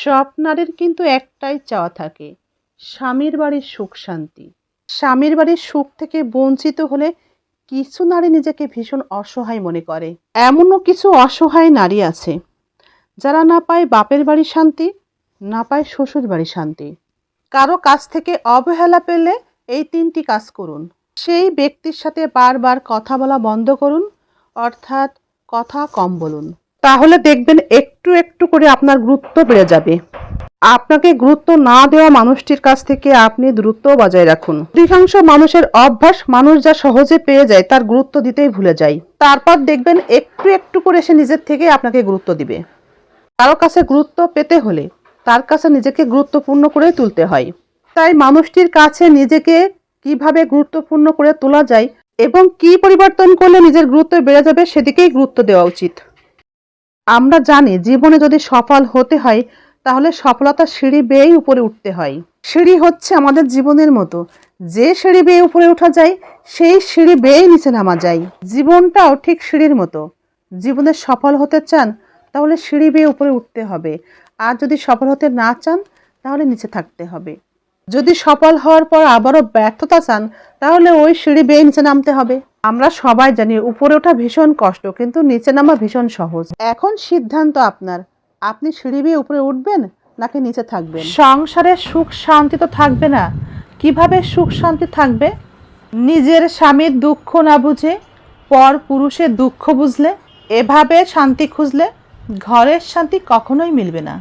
সব নারীর কিন্তু একটাই চাওয়া থাকে, স্বামীর বাড়ির সুখ শান্তি। স্বামীর বাড়ির সুখ থেকে বঞ্চিত হলে কিছু নারী নিজেকে ভীষণ অসহায় মনে করে। এমনও কিছু অসহায় নারী আছে, যারা না পায় বাপের বাড়ি শান্তি, না পায় শ্বশুর বাড়ি শান্তি। কারও কাছ থেকে অবহেলা পেলে এই তিনটি কাজ করুন। সেই ব্যক্তির সাথে বারবার কথা বলা বন্ধ করুন, অর্থাৎ কথা কম বলুন। তাহলে দেখবেন একটু একটু করে আপনার গুরুত্ব বেড়ে যাবে। আপনাকে গুরুত্ব না দেওয়া মানুষটির কাছ থেকে আপনি দূরত্ব বজায় রাখুন। অধিকাংশ মানুষের অভ্যাস মানুষ যা সহজে পেয়ে যায় তার গুরুত্ব দিতেই ভুলে যায়। তারপর দেখবেন একটু একটু করে সে নিজের থেকে আপনাকে গুরুত্ব দিবে। কারও কাছে গুরুত্ব পেতে হলে তার কাছে নিজেকে গুরুত্বপূর্ণ করে তুলতে হয়। তাই মানুষটির কাছে নিজেকে কীভাবে গুরুত্বপূর্ণ করে তোলা যায় এবং কি পরিবর্তন করলে নিজের গুরুত্ব বেড়ে যাবে সেদিকেই গুরুত্ব দেওয়া উচিত। আমরা জানি জীবনে যদি সফল হতে হয়, তাহলে সফলতা সিঁড়ি বেয়েই উপরে উঠতে হয়। সিঁড়ি হচ্ছে আমাদের জীবনের মতো। যে সিঁড়ি বেয়ে উপরে ওঠা যায়, সেই সিঁড়ি বেয়েই নিচে নামা যায়। জীবনটাও ঠিক সিঁড়ির মতো। জীবনে সফল হতে চান, তাহলে সিঁড়ি বেয়ে উপরে উঠতে হবে। আর যদি সফল হতে না চান, তাহলে নিচে থাকতে হবে। যদি সফল হওয়ার পর আবারও ব্যর্থতা চান, তাহলে ওই সিঁড়ি বেয়ে নিচে নামতে হবে। আমরা সবাই জানি উপরে ওঠা ভীষণ কষ্ট, কিন্তু নিচে নামা ভীষণ সহজ। এখন সিদ্ধান্ত আপনার। আপনি সিঁড়ি বেয়ে উপরে উঠবেন নাকি নিচে থাকবেন? সংসারে সুখ শান্তি তো থাকবে না। কীভাবে সুখ শান্তি থাকবে? নিজের স্বামীর দুঃখ না বুঝে, পর পুরুষের দুঃখ বুঝলে, এভাবে শান্তি খুঁজলে ঘরের শান্তি কখনোই মিলবে না।